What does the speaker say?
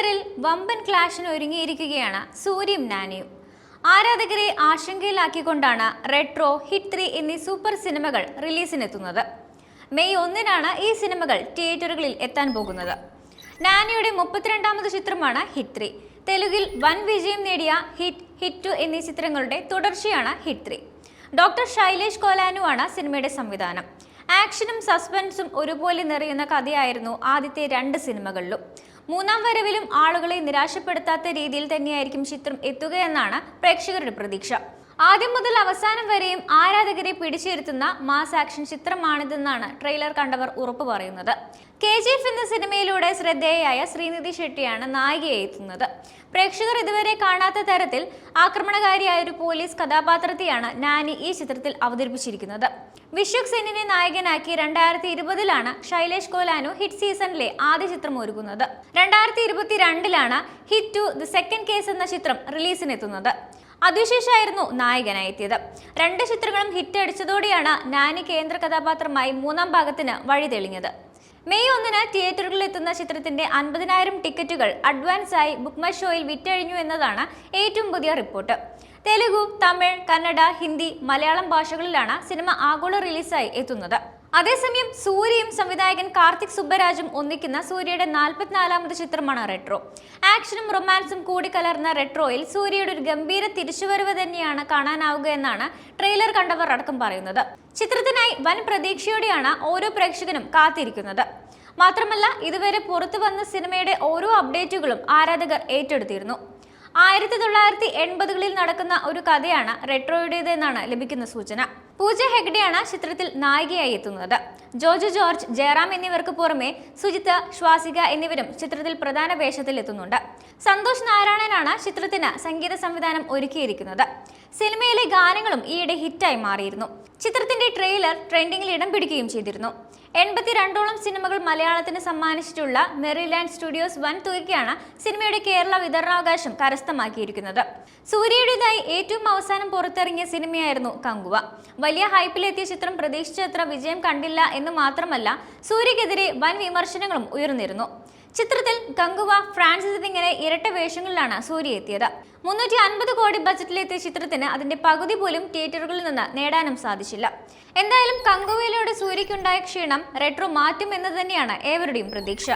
തിയേറ്ററിൽ വമ്പൻ ക്ലാഷിന് ഒരുങ്ങിയിരിക്കുകയാണ് സൂര്യയും നാനിയും. ആരാധകരെ ആശങ്കയിലാക്കിക്കൊണ്ടാണ് റെട്രോ ഹിറ്റ് ത്രീ എന്നീ സൂപ്പർ സിനിമകൾ റിലീസിനെത്തുന്നത്. മെയ് ഒന്നിനാണ് ഈ സിനിമകൾ തിയേറ്ററുകളിൽ എത്താൻ പോകുന്നത്. നാനിയുടെ മുപ്പത്തിരണ്ടാമത് ചിത്രമാണ് ഹിറ്റ് ത്രീ. തെലുഗിൽ വൻ വിജയം നേടിയ ഹിറ്റ് ഹിറ്റ് ടു എന്നീ ചിത്രങ്ങളുടെ തുടർച്ചയാണ് hit three. Doctor Sailesh Kolanu ആണ് സിനിമയുടെ സംവിധാനം. ആക്ഷനും സസ്പെൻസും ഒരുപോലെ നിറയുന്ന കഥയായിരുന്നു ആദ്യത്തെ രണ്ട് സിനിമകളിലും. മൂന്നാം വരവിലും ആളുകളെ നിരാശപ്പെടുത്താത്ത രീതിയിൽ തന്നെയായിരിക്കും ചിത്രം എത്തുകയെന്നാണ് പ്രേക്ഷകരുടെ പ്രതീക്ഷ. ആദ്യം മുതൽ അവസാനം വരെയും ആരാധകരെ പിടിച്ചിരുത്തുന്ന മാസ് ആക്ഷൻ ചിത്രമാണിതെന്നാണ് ട്രെയിലർ കണ്ടവർ ഉറപ്പു പറയുന്നത്. കെ ജി എഫ് എന്ന സിനിമയിലൂടെ ശ്രദ്ധേയയായ ശ്രീനിധി ഷെട്ടിയാണ് നായികയെ എത്തുന്നത്. പ്രേക്ഷകർ ഇതുവരെ കാണാത്ത തരത്തിൽ ആക്രമണകാരിയായ ഒരു പോലീസ് കഥാപാത്രത്തെയാണ് നാനി ഈ ചിത്രത്തിൽ അവതരിപ്പിച്ചിരിക്കുന്നത്. വിശ്വക് സെന്നിനെ നായകനാക്കി രണ്ടായിരത്തി ഇരുപതിലാണ് ശൈലേഷ് കോലാനു ഹിറ്റ് സീസണിലെ ആദ്യ ചിത്രം ഒരുക്കുന്നത്. രണ്ടായിരത്തി ഇരുപത്തിരണ്ടിലാണ് hit two the second case എന്ന ചിത്രം റിലീസിനെത്തുന്നത്. അതിശേഷായിരുന്നു നായകനായി എത്തിയത് രണ്ട് ചിത്രങ്ങളും ഹിറ്റ് അടിച്ചതോടെയാണ് നാനി കേന്ദ്ര കഥാപാത്രമായി മൂന്നാം ഭാഗത്തിന് വഴി തെളിഞ്ഞത്. മെയ് ഒന്നിന് തിയേറ്ററുകളിൽ എത്തുന്ന ചിത്രത്തിന്റെ അൻപതിനായിരം ടിക്കറ്റുകൾ അഡ്വാൻസായി ബുക്ക് മൈ ഷോയിൽ വിറ്റഴിഞ്ഞു എന്നതാണ് ഏറ്റവും പുതിയ റിപ്പോർട്ട്. തെലുഗു തമിഴ് കന്നഡ ഹിന്ദി മലയാളം ഭാഷകളിലാണ് സിനിമ ആഗോള റിലീസായി എത്തുന്നത്. അതേസമയം സൂര്യയും സംവിധായകൻ കാർത്തിക് സുബ്ബരാജും ഒന്നിക്കുന്ന സൂര്യയുടെ നാൽപ്പത്തിനാലാമത് ചിത്രമാണ് റെട്രോ ആക്ഷനും റൊമാൻസും കൂടി കലർന്ന റെട്രോയിൽ സൂര്യയുടെ ഒരു ഗംഭീര തിരിച്ചുവരവ് തന്നെയാണ് കാണാനാവുക എന്നാണ് ട്രെയിലർ കണ്ടവർ അടക്കം പറയുന്നത്. ചിത്രത്തിനായി വൻ പ്രതീക്ഷയോടെയാണ് ഓരോ പ്രേക്ഷകനും കാത്തിരിക്കുന്നത്. മാത്രമല്ല ഇതുവരെ പുറത്തു വന്ന സിനിമയുടെ ഓരോ അപ്ഡേറ്റുകളും ആരാധകർ ഏറ്റെടുത്തിരുന്നു. ആയിരത്തി തൊള്ളായിരത്തി എൺപതുകളിൽ നടക്കുന്ന ഒരു കഥയാണ് റെട്രോയുടേതെന്നാണ് ലഭിക്കുന്ന സൂചന. പൂജ ഹെഗ്ഡെയാണ് ചിത്രത്തിൽ നായികയായി എത്തുന്നത്. ജോജു ജോർജ് ജയറാം എന്നിവർക്ക് പുറമെ സുജിത്ത് ശ്വാസിക എന്നിവരും ചിത്രത്തിൽ പ്രധാന വേഷത്തിൽ എത്തുന്നുണ്ട് സന്തോഷ് നാരായണനാണ് ചിത്രത്തിന് സംഗീത സംവിധാനം ഒരുക്കിയിരിക്കുന്നത്. സിനിമയിലെ ഗാനങ്ങളും ഈയിടെ ഹിറ്റായി മാറിയിരുന്നു. ചിത്രത്തിന്റെ ട്രെയിലർ ട്രെൻഡിങ്ങിൽ ഇടം പിടിക്കുകയും ചെയ്തിരുന്നു. എൺപത്തിരണ്ടോളം സിനിമകൾ മലയാളത്തിന് സമ്മാനിച്ചിട്ടുള്ള മെറിലാൻഡ് സ്റ്റുഡിയോസ് വൻ തുകയ്ക്കാണ് സിനിമയുടെ കേരള വിതരണാവകാശം കരസ്ഥമാക്കിയിരിക്കുന്നത്. സൂര്യയുടേതായി ഏറ്റവും അവസാനം പുറത്തിറങ്ങിയ സിനിമയായിരുന്നു കങ്കുവ. വലിയ ഹൈപ്പിലെത്തിയ ചിത്രം പ്രതീക്ഷിച്ചത്ര വിജയം കണ്ടില്ല എന്ന് മാത്രമല്ല സൂര്യക്കെതിരെ വൻ വിമർശനങ്ങളും ഉയർന്നിരുന്നു. ചിത്രത്തിൽ ഗംഗുവ ഫ്രാൻസിസ് എന്നിങ്ങനെ ഇരട്ട വേഷങ്ങളിലാണ് സൂര്യ എത്തിയത്. മുന്നൂറ്റി അൻപത് കോടി ബജറ്റിലെത്തിയ ചിത്രത്തിന് അതിന്റെ പകുതി പോലും തിയേറ്ററുകളിൽ നിന്ന് നേടാനും സാധിച്ചില്ല. എന്തായാലും കങ്കുവയിലൂടെ സൂര്യയ്ക്കുണ്ടായ ക്ഷീണം റെട്രോ മാറ്റും എന്ന് തന്നെയാണ് ഏവരുടെയും പ്രതീക്ഷ.